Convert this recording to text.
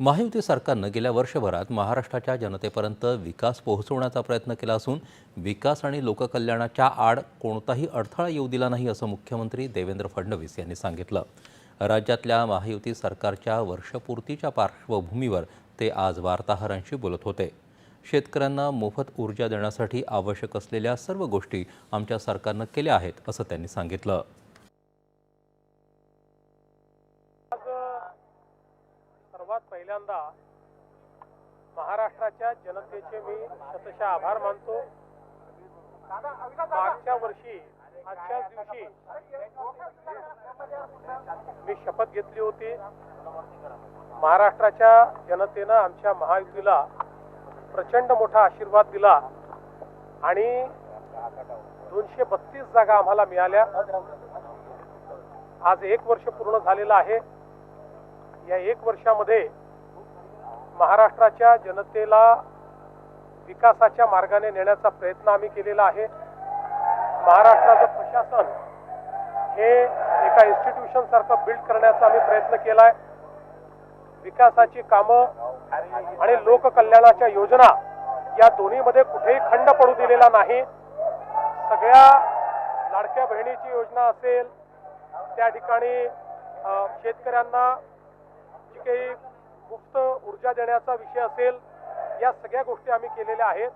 महायुती सरकारनं गेल्या वर्षभरात महाराष्ट्राच्या जनतेपर्यंत विकास पोहोचवण्याचा प्रयत्न केला असून विकास आणि लोककल्याणाच्या आड कोणताही अडथळा येऊ दिला नाही असं मुख्यमंत्री देवेंद्र फडणवीस यांनी सांगितलं. राज्यातल्या महायुती सरकारच्या वर्षपूर्तीच्या पार्श्वभूमीवर ते आज वार्ताहरांशी बोलत होते. शेतकऱ्यांना मोफत ऊर्जा देण्यासाठी आवश्यक असलेल्या सर्व गोष्टी आमच्या सरकारनं केल्या आहेत असं त्यांनी सांगितलं. पहिल्यांदा महाराष्ट्राच्या जनतेचे मी शतशः आभार मानतो. मागच्या वर्षी आजच्याच दिवशी मी शपथ घेतली होती. महाराष्ट्राच्या जनतेनं आमच्या महायुतीला प्रचंड मोठा आशीर्वाद दिला आणि दोनशे बत्तीस जागा आम्हाला मिळाल्या. आज एक वर्ष पूर्ण झालेलं आहे. या एक वर्षामध्ये महाराष्ट्राच्या जनतेला विकासाच्या मार्गाने नेण्याचा प्रयत्न आम्ही केलेला आहे. महाराष्ट्राचं प्रशासन हे एका इन्स्टिट्यूशन सारखं बिल्ड करण्याचा आम्ही प्रयत्न केलाय. विकासाची कामं आणि लोककल्याणाच्या योजना या दोन्हीमध्ये कुठेही खंड पडू दिलेला नाही. सगळ्या लाडक्या बहिणीची योजना असेल त्या ठिकाणी शेतकऱ्यांना जी काही मुक्त ऊर्जा देण्याचा विषय असेल या सगळ्या गोष्टी आम्ही केलेल्या आहेत.